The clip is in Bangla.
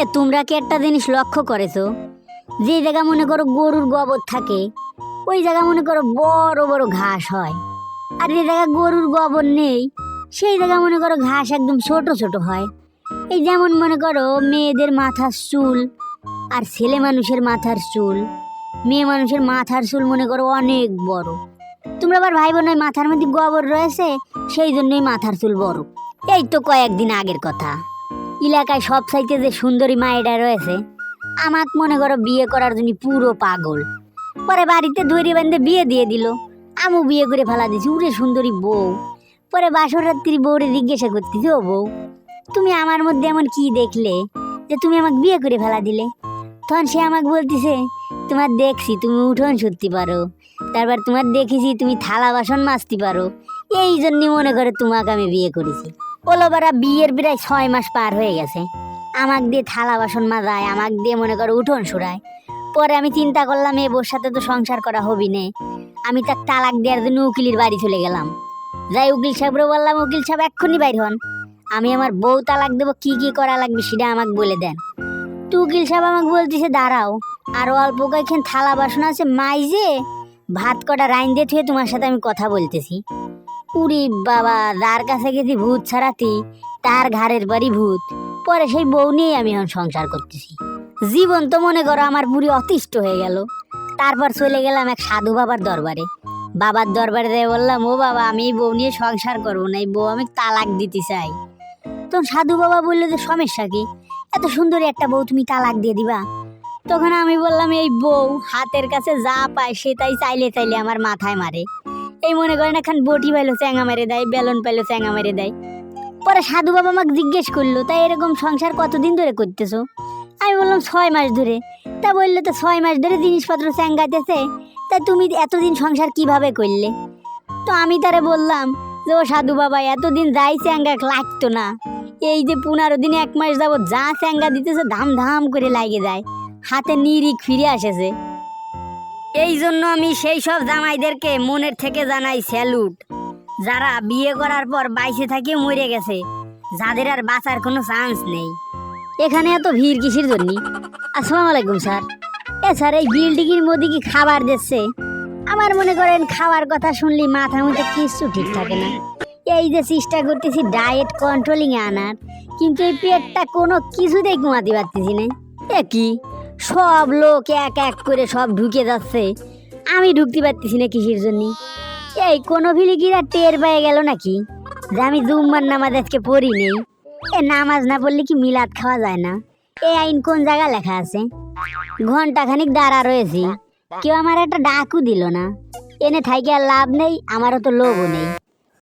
এ, তোমরা কি একটা জিনিস লক্ষ্য করেছ? যে জায়গা মনে করো গরুর গোবর থাকে, ওই জায়গা মনে করো বড় বড় ঘাস হয়। আর যে জায়গা গরুর গোবর নেই, সেই জায়গা মনে করো ঘাস একদম ছোট ছোট হয়। এই যেমন মনে করো মেয়েদের মাথার চুল আর ছেলে মানুষের মাথার চুল। মেয়ে মানুষের মাথার চুল মনে করো অনেক বড়। তোমরা আবার ভাই বোনের মাথার মধ্যে গোবর রয়েছে, সেই জন্যই মাথার চুল বড়। এই তো কয়েকদিন আগের কথা। এলাকায় সব সাইতে যে সুন্দরী মায়েরা রয়েছে, আমাক মনে করো বিয়ে করার জন্য পুরো পাগল। পরে বাড়িতে ধরে বেঁধে বিয়ে দিয়ে দিল। আমু বিয়ে করে ফেলা দিছি উরে সুন্দরী বউ। পরে বাসর রাত্রি বউরে জিজ্ঞাসা করতেছি, ও বউ, তুমি আমার মধ্যে এমন কি দেখলে যে তুমি আমাকে বিয়ে করে ফেলা দিলে? তখন সে আমাকে বলতেছে, তোমার দেখছি, তুমি উঠোন সত্যি পারো। তারপর তোমার দেখেছি তুমি থালা বাসন মাজতে পারো। এই জন্যই মনে করে তোমাকে আমি বিয়ে করেছি। ওলোবারা বিয়ের প্রায় ছয় মাস পার হয়ে গেছে। আমাক দিয়ে থালা বাসন মাজায়, আমাক দিয়ে মনে করো উঠোন সুরায় পরে আমি চিন্তা করলাম, এ বোর সাথে তো সংসার করা হবি নে। আমি তার তালাক দেওয়ার জন্য উকিলের বাড়ি চলে গেলাম। যাই উকিল সাহেবরে বললাম, উকিল সাহেব, এক্ষুনি বাইর হন। আমি আমার বউ তালাক দেবো, কি কি করা লাগবে সেটা আমাকে বলে দেন। তো উকিল সাহেব আমাকে বলতেছে, দাঁড়াও আরও অল্প কয়েকখান থালা বাসন আছে, মাইজে ভাত কটা রাইন দিয়ে থুয়ে তোমার সাথে আমি কথা বলতেছি। উরি বাবা যার কাছে গেছি ভূত ছাড়াতি তার ঘাড়ের বাড়ি ভূত। পরে সেই বউ নিয়েই আমি এখন সংসার করতেছি। জীবন তো মনে করো আমার বুড়ি অতিষ্ঠ হয়ে গেল। তারপর চলে গেলাম এক সাধু বাবার দরবারে। বাবার দরবারে যেয়ে বললাম, ও বাবা, আমি এই বউ নিয়ে সংসার করব না, এই বউ আমি তালাক দিতে চাই। তখন সাধু বাবা বলল যে, সমস্যা কি? এত সুন্দরী একটা বউ তুমি তালাক দিয়ে দিবা? তখন আমি বললাম, এই বউ হাতের কাছে যা পায় সে তাই চাইলে চাইলে আমার মাথায় মারে। এই মনে করেন এখন বটি পাইলো, চ্যাঙা মেরে দেয়, বেলুন পাইলো, চ্যাঙা মেরে দেয়। পরে সাধু বাবা আমাকে জিজ্ঞেস করল তাই এরকম সংসার কতদিন ধরে করতেছো? আমি বললাম, ছয় মাস ধরে। তা বলল, তো ছয় মাস ধরে জিনিসপত্র চ্যাঙ্গাইতেছে তা তুমি এতদিন সংসার কীভাবে করলে? তো আমি তারে বললাম যে ও সাধু বাবা, এতদিন যাই চ্যাঙ্গা লাগতো না। এই যে পনেরো দিন এক মাস যাব যা চ্যাঙ্গা দিতেছে ধাম ধাম করে লাগে যায় হাতে নিরিক ফিরে আসেছে। এই জন্য আমি সেই সব জামাইদেরকে মনের থেকে জানাই স্যালুট। যারা বিয়ে করার পর বাইশে থাকিয়ে মরে গেছে, যাদের আর বাঁচার কোনো চান্স নেই। এখানে এত ভিড় কিসের জন্য? আসসালামু আলাইকুম, স্যার। এ স্যার, এই বিল্ডিংয়ের মধ্যে কি খাবার দিচ্ছে? আমার মনে করেন খাওয়ার কথা শুনলি মাথার মধ্যে কিচ্ছু ঠিক থাকে না। এই যে চেষ্টা করতেছি ডায়েট কন্ট্রোলিং আনার, কিন্তু এই পেটটা কোনো কিছুতেই কমাতে পারতেছি না। এ কি? সব লোক এক এক করে সব ঢুকে যাচ্ছে। আমি ঢুকতে পারতেছি না কিসের জন্য। এই কোনো ভিলিকিরা টের পেয়ে গেল নাকি? যে আমি জুম্মার নামাজ আজকে পড়ি নেই এ নামাজ না পড়লে কি মিলাদ খাওয়া যায় না? এই আইন কোন জায়গায় লেখা আছে? ঘণ্টা খানিক দাঁড়া রয়েছি। কেউ আমার একটা ডাকু দিল না। এনে থাইকে আর লাভ নেই, আমারও তো লোভও নেই।